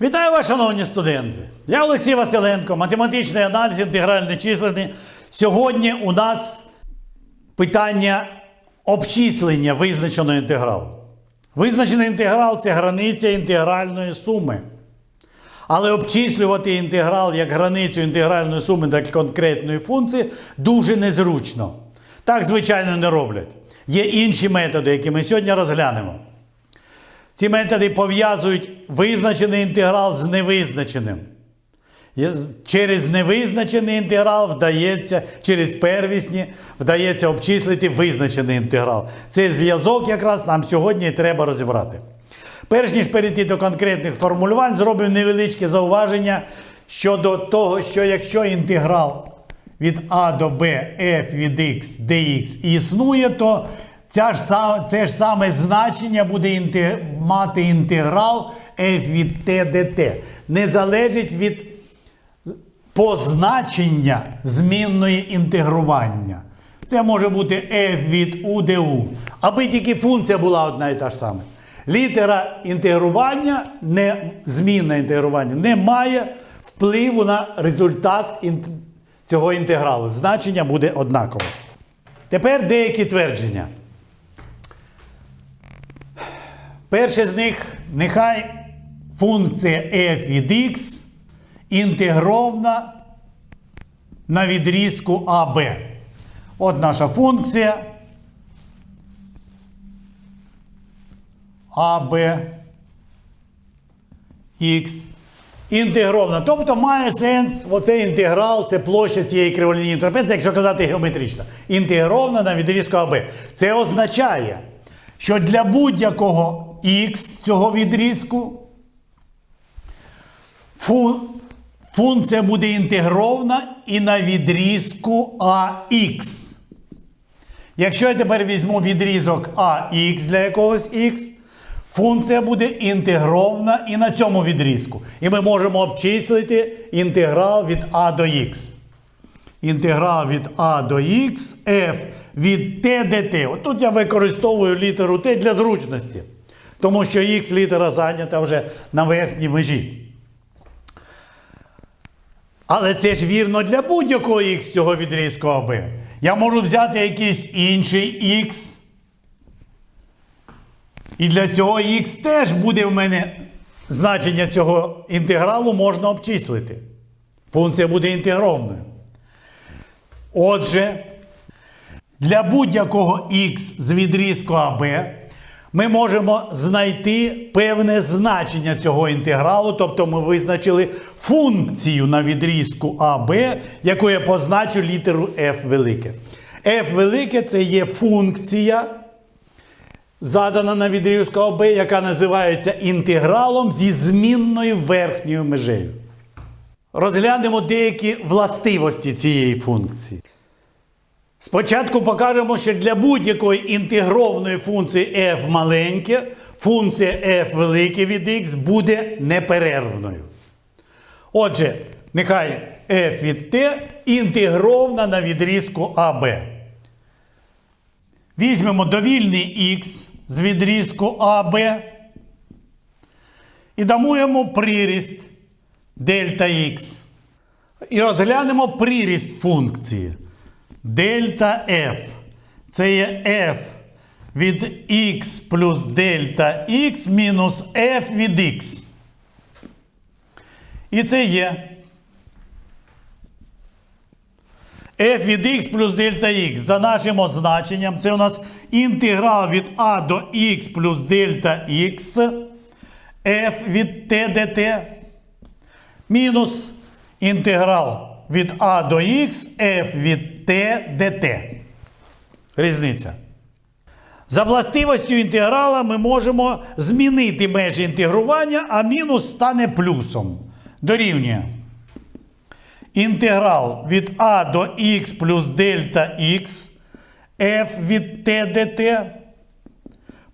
Вітаю вас, шановні студенти! Я Олексій Василенко, математичний аналіз інтегральної числення. Сьогодні у нас питання обчислення визначеного інтегралу. Визначений інтеграл це границя інтегральної суми. Але обчислювати інтеграл як границю інтегральної суми до конкретної функції дуже незручно. Так, звичайно, не роблять. Є інші методи, які ми сьогодні розглянемо. Ці методи пов'язують визначений інтеграл з невизначеним. Через невизначений інтеграл вдається, через первісні вдається обчислити визначений інтеграл. Цей зв'язок якраз нам сьогодні і треба розібрати. Перш ніж перейти до конкретних формулювань, зробимо невеличке зауваження щодо того, що якщо інтеграл від А до Б f від x dx існує, то ця ж, це ж саме значення буде інте- мати інтеграл f від t dt. Не залежить від позначення змінної інтегрування. Це може бути f від u du, аби тільки функція була одна і та ж сама. Літера інтегрування, не, змінна інтегрування, не має впливу на результат ін- цього інтегралу. Значення буде однакове. Тепер деякі твердження. Перше з них нехай функція f від x інтегрована на відрізку АБ. От наша функція АБ Х інтегрована. Тобто має сенс оцей інтеграл, це площа цієї криволінійної трапеції, якщо казати геометрично. Інтегрована на відрізку АБ. Це означає, що для будь-якого х цього відрізку фу- функція буде інтегрована і на відрізку AX. Якщо я тепер візьму відрізок AX для якогось x, функція буде інтегрована і на цьому відрізку. І ми можемо обчислити інтеграл від А до Х. Інтеграл від А до Х f від t dt. От я використовую літеру t для зручності. Тому що х літера зайнята вже на верхній межі. Але це ж вірно для будь-якого х цього відрізку АБ. Я можу взяти якийсь інший х. І для цього х теж буде в мене значення цього інтегралу можна обчислити. Функція буде інтегрованою. Отже, для будь-якого х з відрізку АБ ми можемо знайти певне значення цього інтегралу, тобто ми визначили функцію на відрізку АБ, яку я позначу літеру f велике. f велике це є функція, задана на відрізку АБ, яка називається інтегралом зі змінною верхньою межею. Розглянемо деякі властивості цієї функції. Спочатку покажемо, що для будь-якої інтегрованої функції f маленьке, функція f велике від x буде неперервною. Отже, нехай f від t інтегрована на відрізку AB. Візьмемо довільний x з відрізку AB і дамо йому приріст дельта x. І розглянемо приріст функції. Дельта f. Це є f від x плюс дельта x мінус f від x. І це є f від x плюс дельта x. За нашим означенням, це у нас інтеграл від a до x плюс дельта x f від t dt мінус інтеграл від А до Х f від dt. Різниця. За властивостю інтеграла ми можемо змінити межі інтегрування, а мінус стане плюсом. Дорівнює. Інтеграл від А до Х плюс дельта Х f від t dt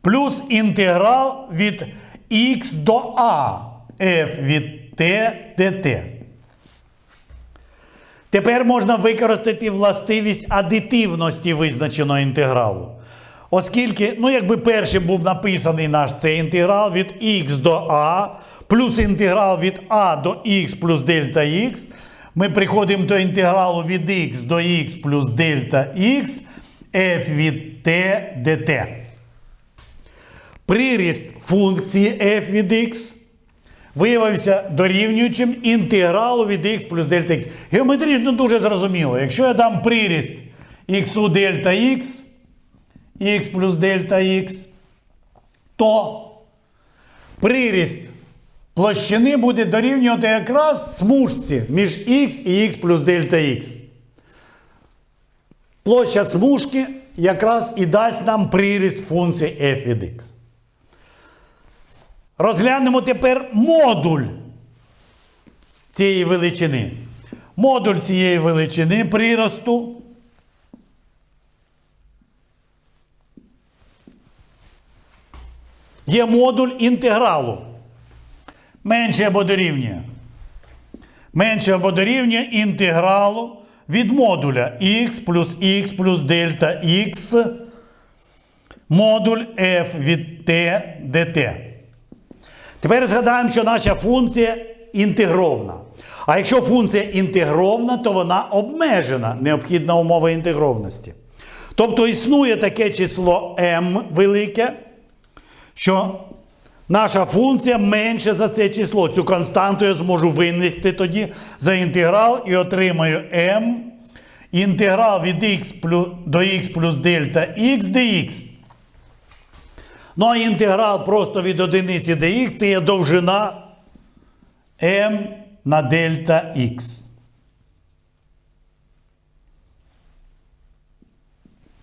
плюс інтеграл від Х до А f від t dt. Тепер можна використати властивість адитивності визначеного інтегралу. Оскільки, ну, якби першим був написаний наш цей інтеграл від х до а плюс інтеграл від а до х плюс дельта х. Ми приходимо до інтегралу від х до х плюс дельта х f від t dt. Приріст функції f від x виявився дорівнюючим інтегралу від x плюс дельта x. Геометрично дуже зрозуміло. Якщо я дам приріст x дельта x, x плюс дельта x, то приріст площини буде дорівнювати якраз смужці між x і x плюс дельта x. Площа смужки якраз і дасть нам приріст функції f від x. Розглянемо тепер модуль цієї величини. Модуль цієї величини приросту є модуль інтегралу. Менше або дорівнює. Менше або дорівнює інтегралу від модуля x плюс x плюс дельта x модуль f від t dt. Тепер згадаємо, що наша функція інтегровна. А якщо функція інтегровна, то вона обмежена, необхідна умова інтегровності. Тобто існує таке число m велике, що наша функція менше за це число. Цю константу я зможу винести тоді за інтеграл і отримаю m. Інтеграл від x до x плюс дельта x dx. Ну, а інтеграл просто від одиниці х це є довжина m на дельта х.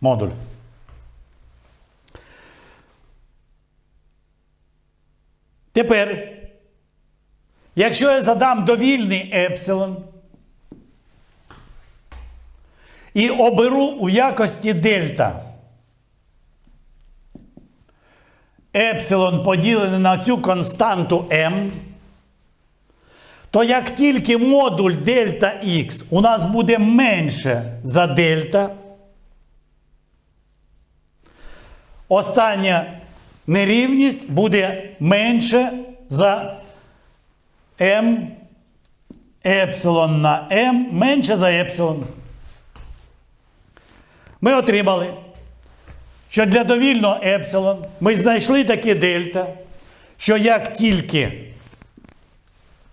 Модуль. Тепер, якщо я задам довільний епсилон і оберу у якості дельта епсилон поділене на цю константу m, то як тільки модуль дельта x у нас буде менше за дельта, остання нерівність буде менше за m, епсилон на m менше за епсилон. Ми отримали що для довільного епсилон ми знайшли таке дельта, що як тільки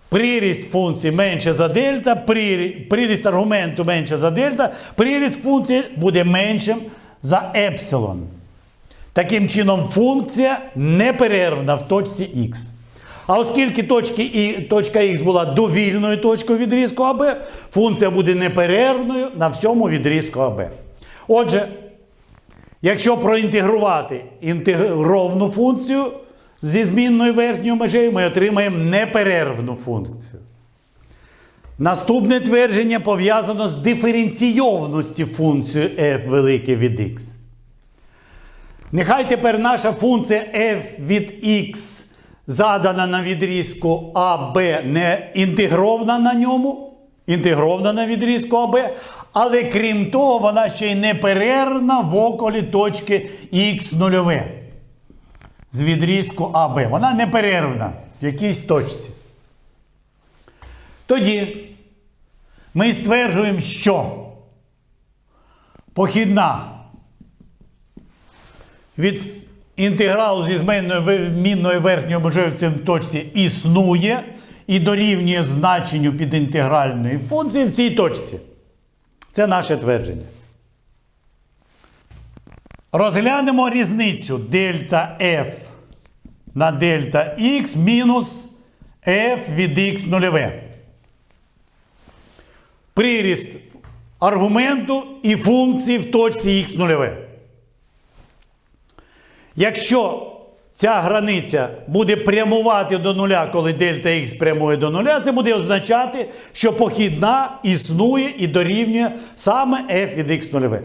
приріст функції менше за дельта, приріст аргументу менше за дельта, приріст функції буде меншим за епсилон. Таким чином, функція неперервна в точці х. А оскільки точки І, точка х була довільною точкою відрізку АБ, функція буде неперервною на всьому відрізку АБ. Отже, Якщо проінтегрувати інтегровну функцію зі змінною верхньою межею, ми отримаємо неперервну функцію. Наступне твердження пов'язано з диференційовністю функції f велике від x. Нехай тепер наша функція f від x задана на відрізку АБ не інтегрована на ньому, інтегрована на відрізку АБ, але крім того, вона ще й неперервна в околі точки х нульове. З відрізку АБ. Вона неперервна в якійсь точці. Тоді ми стверджуємо, що похідна від інтегралу зі змінною мінною верхньою межою в цій точці існує і дорівнює значенню підінтегральної функції в цій точці. Це наше твердження. Розглянемо різницю дельта F на дельта X мінус F від X нульове. Приріст аргументу і функції в точці X нульове. Якщо ця границя буде прямувати до нуля, коли дельта х прямує до нуля, це буде означати, що похідна існує і дорівнює саме f від x нульове.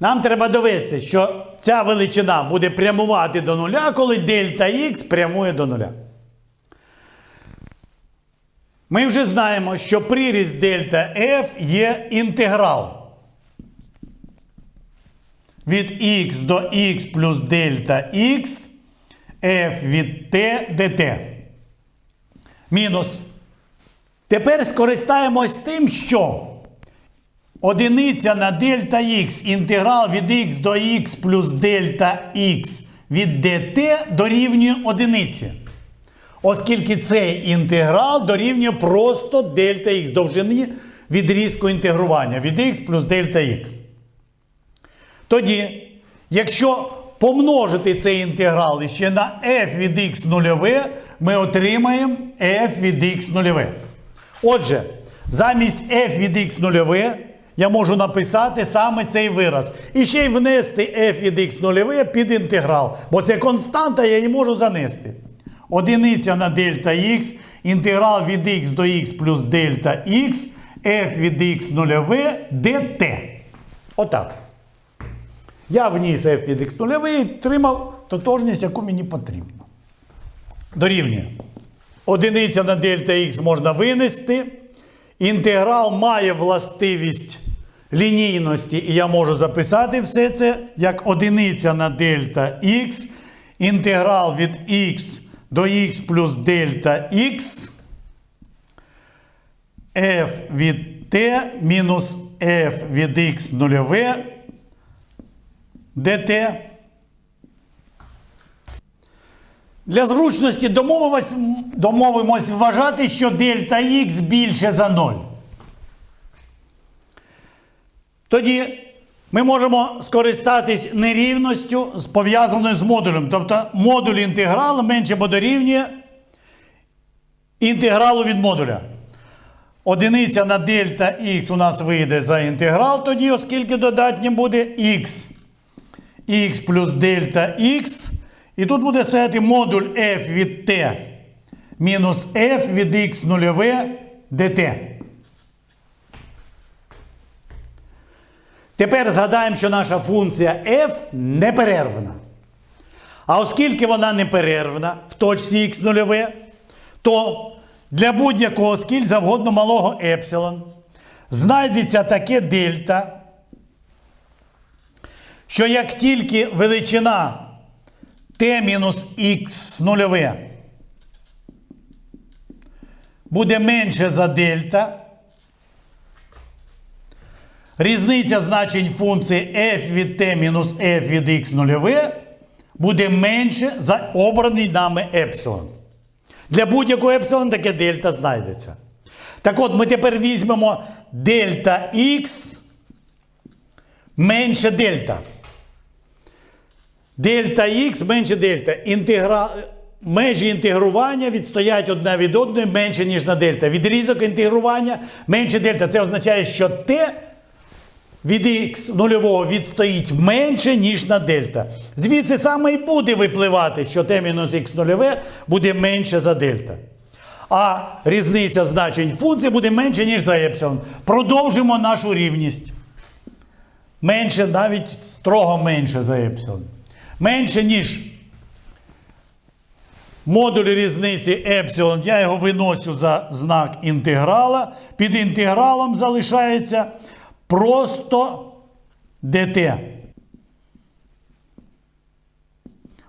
Нам треба довести, що ця величина буде прямувати до нуля, коли дельта х прямує до нуля. Ми вже знаємо, що приріст дельта f є інтеграл. Від х до х плюс дельта х f від t dt. мінус. Тепер скористаємось тим, що одиниця на дельта х інтеграл від х до х плюс дельта х від dt дорівнює одиниці. Оскільки цей інтеграл дорівнює просто дельта х довжини відрізку інтегрування від х плюс дельта х. Тоді, якщо помножити цей інтеграл ще на f від x нульове, ми отримаємо f від x нульове. Отже, замість f від x нульове я можу написати саме цей вираз. І ще й внести f від x нульове під інтеграл. Бо це константа, я її можу занести. Одиниця на дельта х, інтеграл від x до х плюс дельта х, f від x нульове dt. Отак. Я вніс f від x нульовий і отримав тотожність, яку мені потрібно. Дорівнює. Одиниця на дельта х можна винести. Інтеграл має властивість лінійності, і я можу записати все це як одиниця на дельта х. Інтеграл від х до х плюс дельта х. f від t мінус f від x нульове dt. Для зручності домовимось, вважати, що дельта х більше за 0. Тоді ми можемо скористатись нерівністю пов'язаною з модулем. Тобто модуль інтегралу менше або дорівнює інтегралу від модуля. Одиниця на дельта х у нас вийде за інтеграл тоді, оскільки додатнім буде х. Х плюс дельта х. І тут буде стояти модуль f від t мінус f від x нульове dt. Тепер згадаємо, що наша функція f неперервна. А оскільки вона неперервна в точці x нульове, то для будь-якого скіль завгодно малого епсилон знайдеться таке дельта, що як тільки величина t-х нульове буде менше за дельта, різниця значень функції f від t мінус f від x нульове буде менше за обраний нами епсилон. Для будь-якого епсилон таке дельта знайдеться. Так от, ми тепер візьмемо дельта х менше дельта. Дельта х менше дельта. Інтегра... Межі інтегрування відстоять одна від одної менше, ніж на дельта. Відрізок інтегрування менше дельта. Це означає, що t від х нульового відстоїть менше, ніж на дельта. Звідси саме і буде випливати, що t мінус х нульове буде менше за дельта. А різниця значень функції буде менше, ніж за епсилон. Продовжимо нашу рівність. Менше, навіть строго менше за епсилон. Менше, ніж модуль різниці епсилон. Я його виносю за знак інтеграла. Під інтегралом залишається просто dt.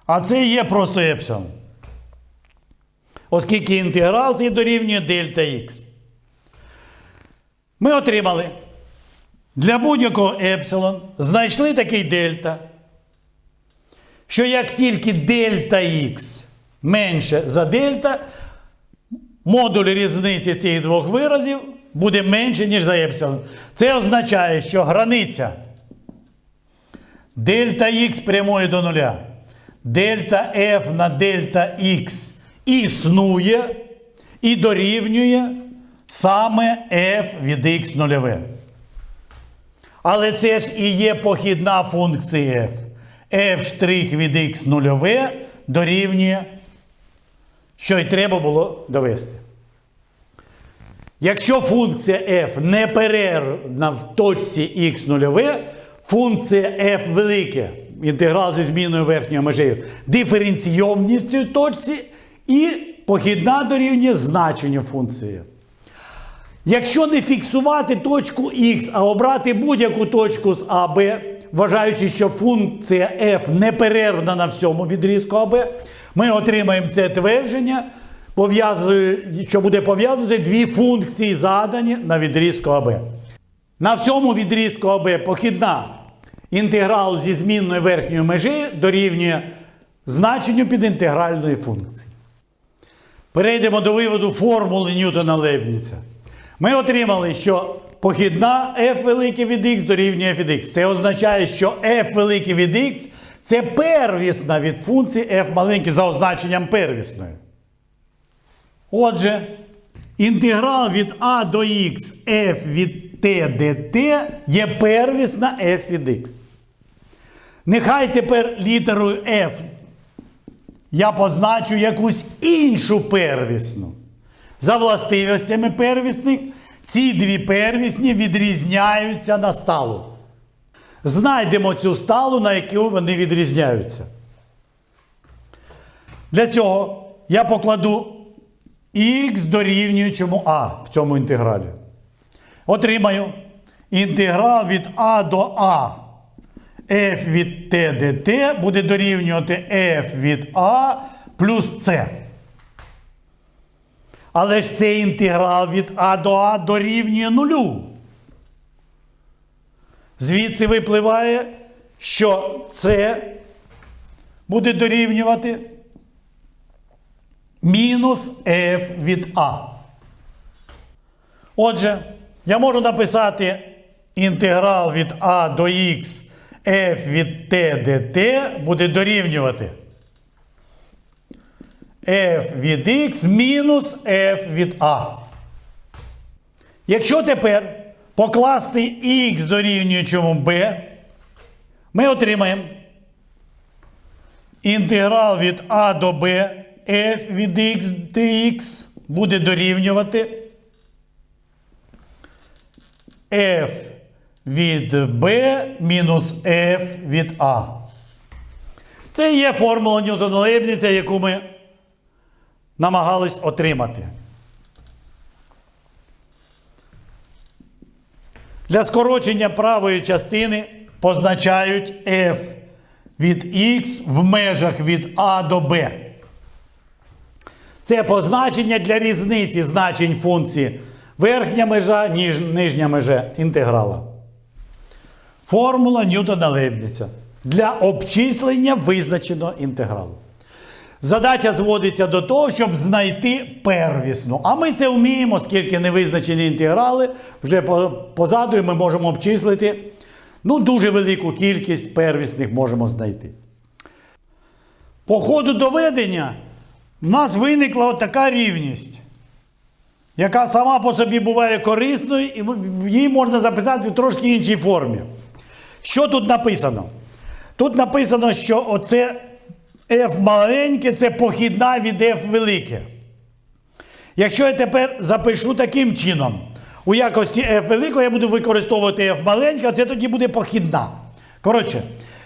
А це є просто епсилон. Оскільки інтеграл цей дорівнює дельта х. Ми отримали для будь-якого епсилон знайшли такий дельта, що як тільки дельта х менше за дельта, модуль різниці цих двох виразів буде менше, ніж за епсилон. Це означає, що границя дельта х прямує до нуля, дельта f на дельта х існує і дорівнює саме f від x нульове. Але це ж і є похідна функція f. f' від x нульове дорівнює, що й треба було довести. Якщо функція f неперервна в точці x нульове, функція f велике, інтеграл зі зміною верхньою межею, диференційовні в цій точці і похідна дорівнює значенню функції. Якщо не фіксувати точку Х, а обрати будь-яку точку з АБ, вважаючи, що функція f неперервна на всьому відрізку АБ, ми отримаємо це твердження що буде пов'язувати дві функції, задані на відрізку АБ. На всьому відрізку АБ похідна інтеграл зі змінною верхньої межі дорівнює значенню підінтегральної функції. Перейдемо до виводу формули Ньютона Лейбніца. Ми отримали, що похідна f велике від x дорівнює f від x. Це означає, що f велике від x це первісна від функції f маленьке за означенням первісної. Отже, інтеграл від a до x f від t dt є первісна f від x. Нехай тепер літерою f я позначу якусь іншу первісну. За властивостями первісних, ці дві первісні відрізняються на сталу. Знайдемо цю сталу, на яку вони відрізняються. Для цього я покладу х дорівнюючому а в цьому інтегралі. Отримаю інтеграл від а до а f від t dt буде дорівнювати f від a плюс c. Але ж цей інтеграл від а до а дорівнює нулю. Звідси випливає, що це буде дорівнювати мінус f від а. Отже, я можу написати інтеграл від а до х f від t dt буде дорівнювати f від x мінус f від a. Якщо тепер покласти x дорівнюючому b, ми отримаємо інтеграл від a до b f від x dx буде дорівнювати f від b мінус f від a. Це є формула Ньютона Лейбніця, яку ми намагались отримати. Для скорочення правої частини позначають f від x в межах від a до b. Це позначення для різниці значень функції верхня межа, ніж, нижня межа інтеграла. Формула Ньютона Лейбніца для обчислення визначеного інтегралу. Задача зводиться до того, щоб знайти первісну. А ми це вміємо, оскільки невизначені інтеграли, вже по- позаду ми можемо обчислити ну, дуже велику кількість первісних можемо знайти. По ходу доведення в нас виникла така рівність, яка сама по собі буває корисною, і її можна записати в трошки іншій формі. Що тут написано? Тут написано, що оце f маленьке це похідна від f велике. Якщо я тепер запишу таким чином, у якості f великого я буду використовувати f маленьке, а це тоді буде похідна. Коротше,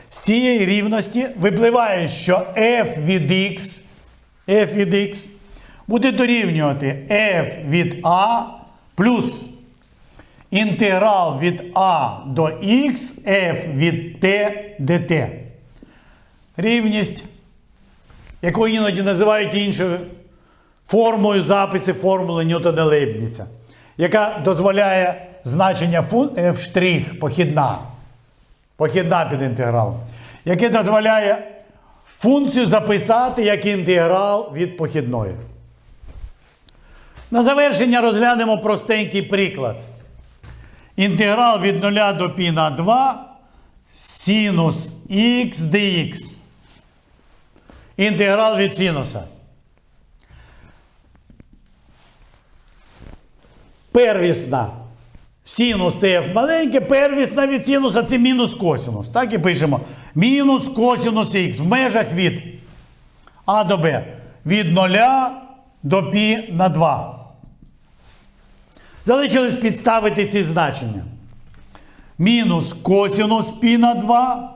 з цієї рівності випливає, що f від x, f від x буде дорівнювати f від a плюс інтеграл від a до x f від t dt. Рівність, яку іноді називають іншою формою запису формули Ньютона Лейбніца, яка дозволяє значення f' похідна, похідна під інтегралом, яке дозволяє функцію записати як інтеграл від похідної. На завершення розглянемо простенький приклад. Інтеграл від 0 до π на 2 синус х dx. Інтеграл від синуса. Первісна. Синус це f маленьке, первісна від синуса це мінус косинус. Так і пишемо. Мінус косинус х в межах від А до Б. Від 0 до π на 2. Залишилось підставити ці значення. Мінус косинус π на 2.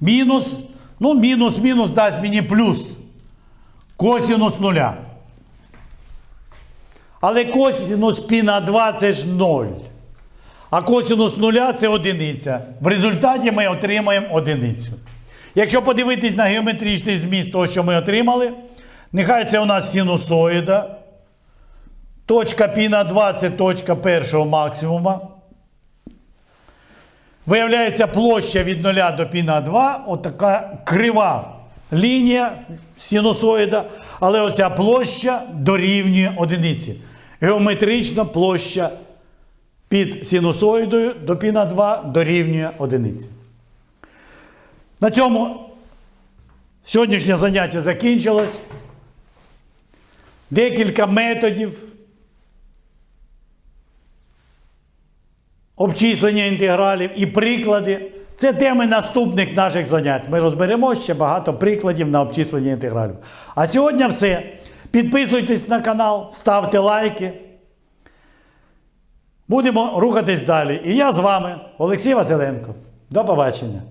Мінус, ну, мінус, мінус дасть мені плюс. Косинус нуля. Але косинус π на 2 це ж 0. А косинус нуля це одиниця. В результаті ми отримаємо одиницю. Якщо подивитись на геометричний зміст того, що ми отримали, Нехай це у нас синусоїда. Точка π на 2 це точка першого максимума. Виявляється, площа від 0 до π на 2, отака крива лінія синусоїда, але оця площа дорівнює одиниці. Геометрична площа під синусоїдою до π на 2 дорівнює одиниці. На цьому сьогоднішнє заняття закінчилось. Декілька методів обчислення інтегралів і приклади. Це теми наступних наших занять. Ми розберемо ще багато прикладів на обчислення інтегралів. А сьогодні все. Підписуйтесь на канал, ставте лайки. Будемо рухатись далі. І я з вами, Олексій Василенко. До побачення.